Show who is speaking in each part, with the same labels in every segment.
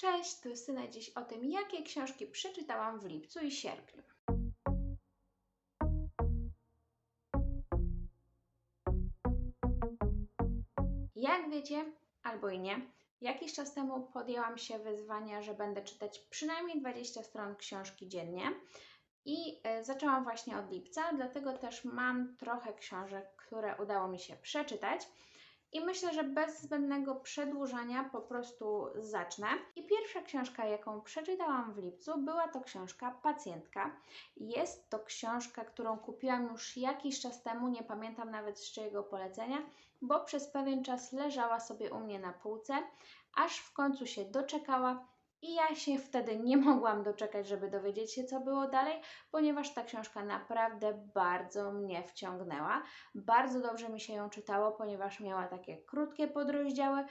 Speaker 1: Cześć, tu Justyna dziś o tym, jakie książki przeczytałam w lipcu i sierpniu. Jak wiecie, albo i nie, jakiś czas temu podjęłam się wyzwania, że będę czytać przynajmniej 20 stron książki dziennie. I e, zaczęłam właśnie od lipca, dlatego też mam trochę książek, które udało mi się przeczytać. I myślę, że bez zbędnego przedłużania po prostu zacznę. I pierwsza książka, jaką przeczytałam w lipcu, była to książka Pacjentka. Jest to książka, którą kupiłam już jakiś czas temu, nie pamiętam nawet z czyjego polecenia, bo przez pewien czas leżała sobie u mnie na półce, aż w końcu się doczekała i ja się wtedy nie mogłam doczekać, żeby dowiedzieć się, co było dalej, ponieważ ta książka naprawdę bardzo mnie wciągnęła. Bardzo dobrze mi się ją czytało, ponieważ miała takie krótkie podrozdziały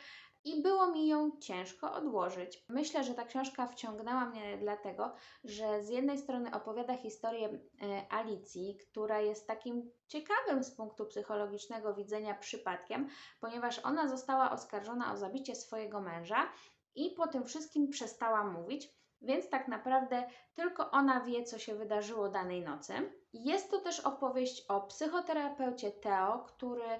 Speaker 1: i było mi ją ciężko odłożyć. Myślę, że ta książka wciągnęła mnie dlatego, że z jednej strony opowiada historię e, Alicji, która jest takim ciekawym z punktu psychologicznego widzenia przypadkiem, ponieważ ona została oskarżona o zabicie swojego męża i po tym wszystkim przestała mówić, więc tak naprawdę tylko ona wie, co się wydarzyło danej nocy. Jest to też opowieść o psychoterapeucie Teo, który e,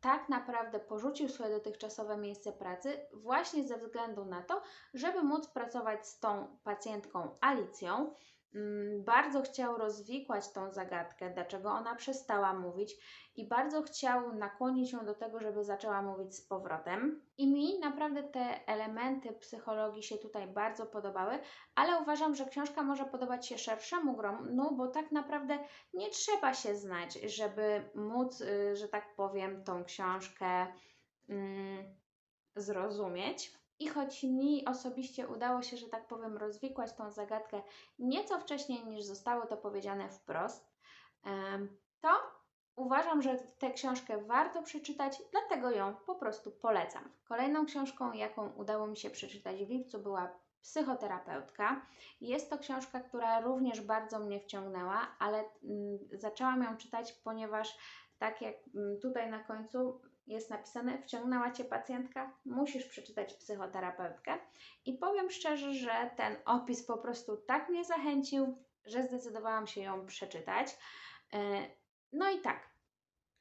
Speaker 1: tak naprawdę porzucił swoje dotychczasowe miejsce pracy właśnie ze względu na to, żeby móc pracować z tą pacjentką Alicją. Mm, bardzo chciał rozwikłać tą zagadkę, dlaczego ona przestała mówić i bardzo chciał nakłonić ją do tego, żeby zaczęła mówić z powrotem. I mi naprawdę te elementy psychologii się tutaj bardzo podobały, ale uważam, że książka może podobać się szerszemu gronu, bo tak naprawdę nie trzeba się znać, żeby móc, y, że tak powiem, tą książkę mm, zrozumieć. I choć mi osobiście udało się, że tak powiem, rozwikłać tą zagadkę nieco wcześniej niż zostało to powiedziane wprost, to uważam, że tę książkę warto przeczytać, dlatego ją po prostu polecam. Kolejną książką, jaką udało mi się przeczytać w lipcu, była Psychoterapeutka. Jest to książka, która również bardzo mnie wciągnęła, ale mm, zaczęłam ją czytać, ponieważ tak jak mm, tutaj na końcu jest napisane, wciągnęła Cię pacjentka, musisz przeczytać psychoterapeutkę. I powiem szczerze, że ten opis po prostu tak mnie zachęcił, że zdecydowałam się ją przeczytać. E, no i tak,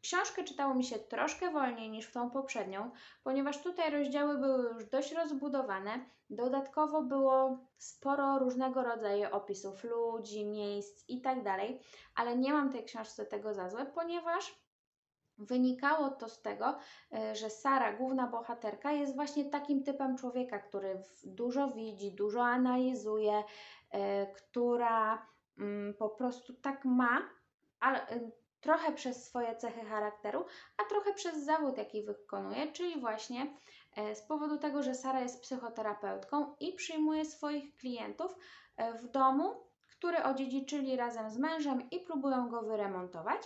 Speaker 1: Książkę czytało mi się troszkę wolniej niż w tą poprzednią, ponieważ tutaj rozdziały były już dość rozbudowane. Dodatkowo było sporo różnego rodzaju opisów ludzi, miejsc itd., tak ale nie mam tej książce tego za złe, ponieważ Wynikało to z tego, e, że Sara, główna bohaterka, jest właśnie takim typem człowieka, który dużo widzi, dużo analizuje, e, która mm, po prostu tak ma, ale e, trochę przez swoje cechy charakteru, a trochę przez zawód, jaki wykonuje, czyli właśnie z powodu tego, że Sara jest psychoterapeutką i przyjmuje swoich klientów w domu, który odziedziczyli razem z mężem i próbują go wyremontować.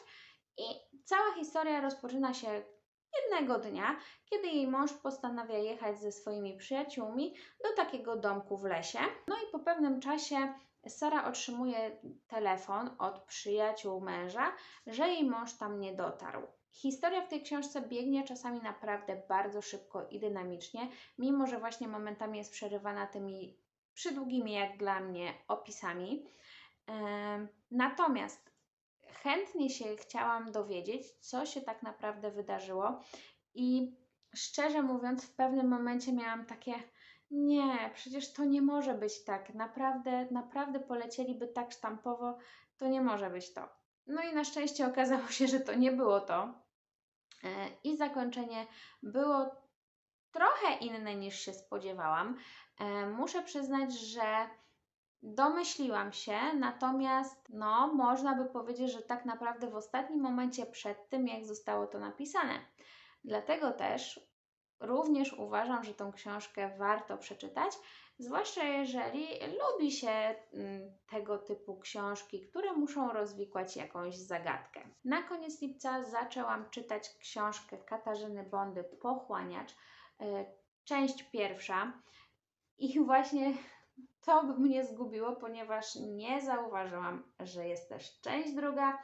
Speaker 1: I cała historia rozpoczyna się jednego dnia, kiedy jej mąż postanawia jechać ze swoimi przyjaciółmi do takiego domku w lesie. No i po pewnym czasie Sara otrzymuje telefon od przyjaciół męża, że jej mąż tam nie dotarł. Historia w tej książce biegnie czasami naprawdę bardzo szybko i dynamicznie, mimo że właśnie momentami jest przerywana tymi przydługimi, jak dla mnie, opisami. Natomiast chętnie się chciałam dowiedzieć, co się tak naprawdę wydarzyło. I szczerze mówiąc, w pewnym momencie miałam takie. Nie, przecież to nie może być tak. Naprawdę, naprawdę polecieliby tak sztampowo, to nie może być to. No i na szczęście okazało się, że to nie było to. E, I zakończenie było trochę inne niż się spodziewałam. E, muszę przyznać, że Domyśliłam się, natomiast no, można by powiedzieć, że tak naprawdę w ostatnim momencie przed tym, jak zostało to napisane. Dlatego też również uważam, że tą książkę warto przeczytać, zwłaszcza jeżeli lubi się mm, tego typu książki, które muszą rozwikłać jakąś zagadkę. Na koniec lipca zaczęłam czytać książkę Katarzyny Bondy Pochłaniacz, e, część pierwsza. I właśnie to by mnie zgubiło, ponieważ nie zauważyłam, że jest też część druga,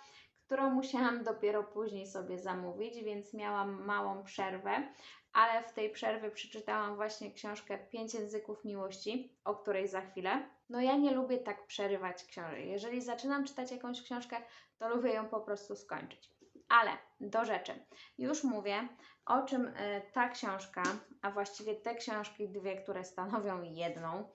Speaker 1: którą musiałam dopiero później sobie zamówić, więc miałam małą przerwę, ale w tej przerwie przeczytałam właśnie książkę Pięć języków miłości, o której za chwilę. No ja nie lubię tak przerywać książek. Jeżeli zaczynam czytać jakąś książkę, to lubię ją po prostu skończyć. Ale do rzeczy. Już mówię, o czym e, ta książka, a właściwie te książki, dwie, które stanowią jedną,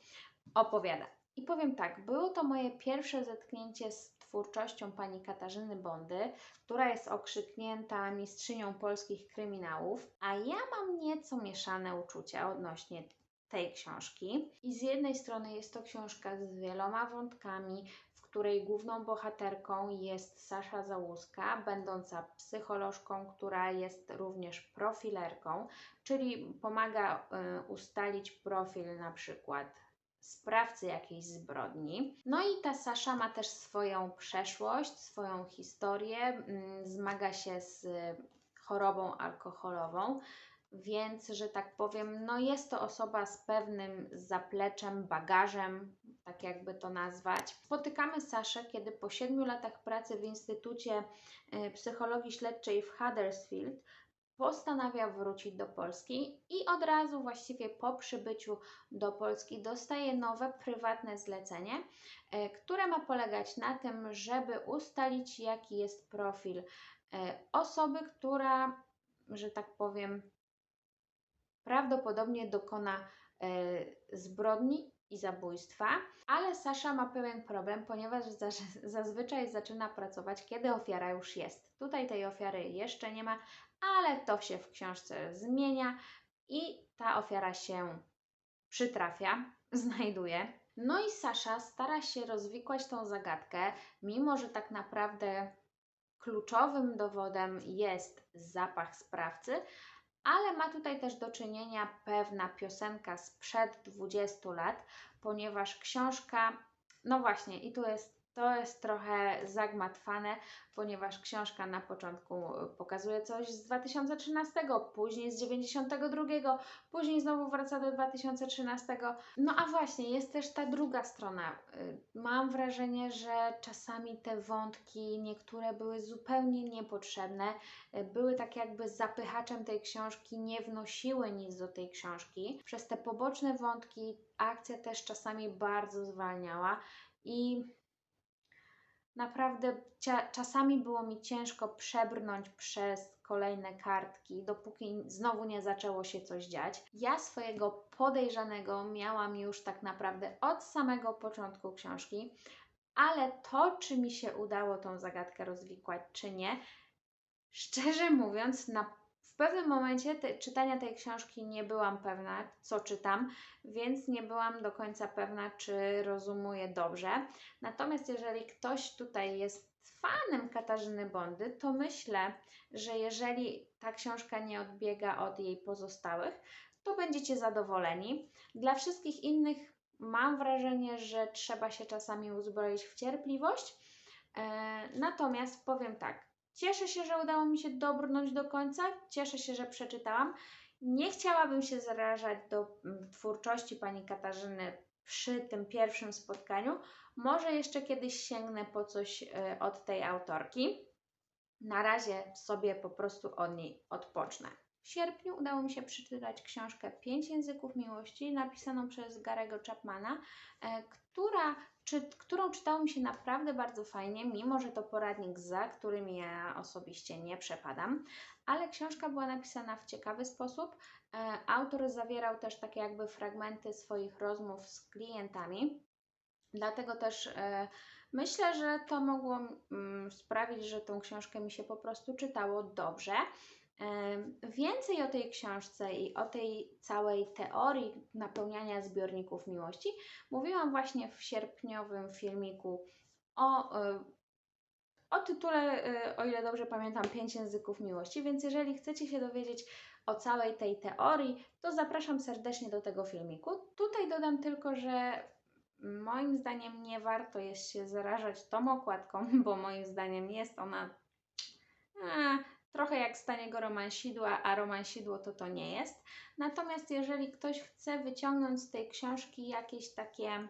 Speaker 1: opowiada. I powiem tak, było to moje pierwsze zetknięcie z twórczością pani Katarzyny Bondy, która jest okrzyknięta mistrzynią polskich kryminałów, a ja mam nieco mieszane uczucia odnośnie tej książki. I z jednej strony jest to książka z wieloma wątkami, w której główną bohaterką jest Sasza Załuska, będąca psycholożką, która jest również profilerką, czyli pomaga y, ustalić profil na przykład sprawcy jakiejś zbrodni. No i ta Sasza ma też swoją przeszłość, swoją historię, mm, zmaga się z chorobą alkoholową, więc, że tak powiem, no jest to osoba z pewnym zapleczem, bagażem, tak jakby to nazwać. Spotykamy Saszę, kiedy po siedmiu latach pracy w Instytucie y, Psychologii Śledczej w Huddersfield postanawia wrócić do Polski i od razu właściwie po przybyciu do Polski dostaje nowe prywatne zlecenie, e, które ma polegać na tym, żeby ustalić jaki jest profil e, osoby, która, że tak powiem, prawdopodobnie dokona e, zbrodni i zabójstwa, ale Sasza ma pewien problem, ponieważ zazwyczaj zaczyna pracować, kiedy ofiara już jest. Tutaj tej ofiary jeszcze nie ma, ale to się w książce zmienia i ta ofiara się przytrafia, znajduje. No i Sasza stara się rozwikłać tą zagadkę, mimo że tak naprawdę kluczowym dowodem jest zapach sprawcy, ale ma tutaj też do czynienia pewna piosenka sprzed 20 lat, ponieważ książka, no właśnie, i tu jest to jest trochę zagmatwane, ponieważ książka na początku y, pokazuje coś z 2013, później z 92, później znowu wraca do 2013. No a właśnie, jest też ta druga strona. Y, mam wrażenie, że czasami te wątki niektóre były zupełnie niepotrzebne, y, były tak jakby zapychaczem tej książki, nie wnosiły nic do tej książki. Przez te poboczne wątki akcja też czasami bardzo zwalniała i Naprawdę czasami było mi ciężko przebrnąć przez kolejne kartki, dopóki znowu nie zaczęło się coś dziać. Ja swojego podejrzanego miałam już tak naprawdę od samego początku książki, ale to, czy mi się udało tą zagadkę rozwikłać, czy nie, szczerze mówiąc, na pewnym momencie te, czytania tej książki nie byłam pewna, co czytam, więc nie byłam do końca pewna, czy rozumuję dobrze. Natomiast jeżeli ktoś tutaj jest fanem Katarzyny Bondy, to myślę, że jeżeli ta książka nie odbiega od jej pozostałych, to będziecie zadowoleni. Dla wszystkich innych mam wrażenie, że trzeba się czasami uzbroić w cierpliwość. E, natomiast powiem tak, Cieszę się, że udało mi się dobrnąć do końca. Cieszę się, że przeczytałam. Nie chciałabym się zarażać do mm, twórczości pani Katarzyny przy tym pierwszym spotkaniu. Może jeszcze kiedyś sięgnę po coś e, od tej autorki. Na razie sobie po prostu od niej odpocznę. W sierpniu udało mi się przeczytać książkę Pięć języków miłości, napisaną przez Garego Chapmana, e, która czy, którą czytało mi się naprawdę bardzo fajnie, mimo że to poradnik za, którym ja osobiście nie przepadam, ale książka była napisana w ciekawy sposób. E, autor zawierał też takie jakby fragmenty swoich rozmów z klientami, dlatego też e, myślę, że to mogło mm, sprawić, że tą książkę mi się po prostu czytało dobrze. Więcej o tej książce i o tej całej teorii napełniania zbiorników miłości mówiłam właśnie w sierpniowym filmiku o, e, o tytule, e, o ile dobrze pamiętam, Pięć języków miłości. Więc jeżeli chcecie się dowiedzieć o całej tej teorii, to zapraszam serdecznie do tego filmiku. Tutaj dodam tylko, że moim zdaniem nie warto jest się zarażać tą okładką, bo moim zdaniem jest ona. A, trochę jak z taniego romansidła, a romansidło to to nie jest. Natomiast jeżeli ktoś chce wyciągnąć z tej książki jakieś takie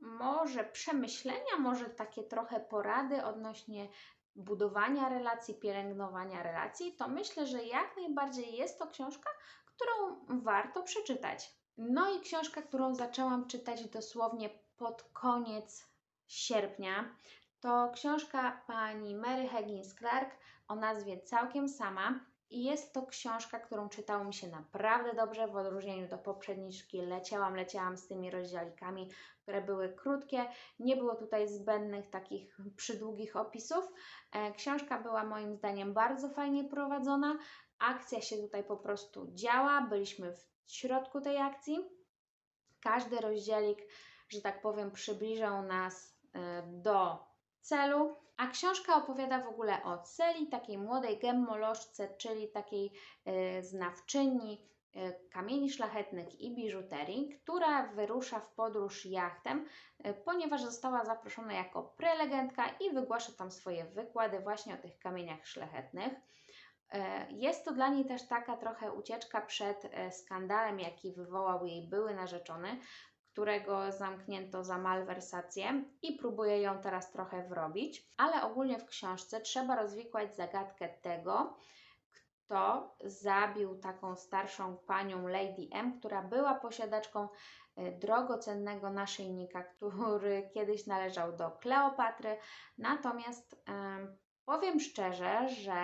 Speaker 1: może przemyślenia, może takie trochę porady odnośnie budowania relacji, pielęgnowania relacji, to myślę, że jak najbardziej jest to książka, którą warto przeczytać. No i książka, którą zaczęłam czytać dosłownie pod koniec sierpnia, to książka pani Mary Higgins Clark o nazwie Całkiem Sama. I jest to książka, którą czytało mi się naprawdę dobrze, w odróżnieniu do poprzedniczki. Leciałam, leciałam z tymi rozdziałikami, które były krótkie. Nie było tutaj zbędnych takich przydługich opisów. E, książka była moim zdaniem bardzo fajnie prowadzona. Akcja się tutaj po prostu działa. Byliśmy w środku tej akcji. Każdy rozdziałik, że tak powiem, przybliżał nas e, do celu. A książka opowiada w ogóle o Celi, takiej młodej gemmolożce, czyli takiej y, znawczyni y, kamieni szlachetnych i biżuterii, która wyrusza w podróż jachtem, y, ponieważ została zaproszona jako prelegentka i wygłasza tam swoje wykłady właśnie o tych kamieniach szlachetnych. Jest to dla niej też taka trochę ucieczka przed skandalem, jaki wywołał jej były narzeczony, którego zamknięto za malwersację i próbuje ją teraz trochę wrobić, ale ogólnie w książce trzeba rozwikłać zagadkę tego, kto zabił taką starszą panią Lady M, która była posiadaczką e, drogocennego naszyjnika, który kiedyś należał do Kleopatry. Natomiast powiem szczerze, że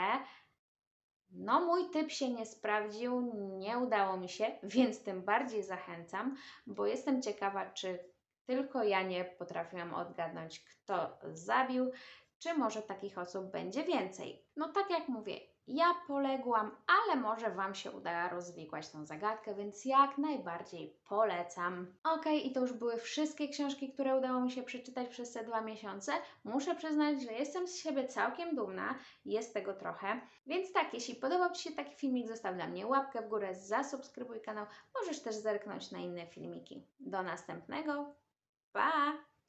Speaker 1: no, mój typ się nie sprawdził, nie udało mi się, więc tym bardziej zachęcam, bo jestem ciekawa, czy tylko ja nie potrafiłam odgadnąć, kto zabił, czy może takich osób będzie więcej. No, tak jak mówię, ja poległam, ale może Wam się uda rozwikłać tą zagadkę, więc jak najbardziej polecam. Ok, i to już były wszystkie książki, które udało mi się przeczytać przez te dwa miesiące. Muszę przyznać, że jestem z siebie całkiem dumna, jest tego trochę. Więc tak, jeśli podobał Ci się taki filmik, zostaw dla mnie łapkę w górę, zasubskrybuj kanał, możesz też zerknąć na inne filmiki. Do następnego!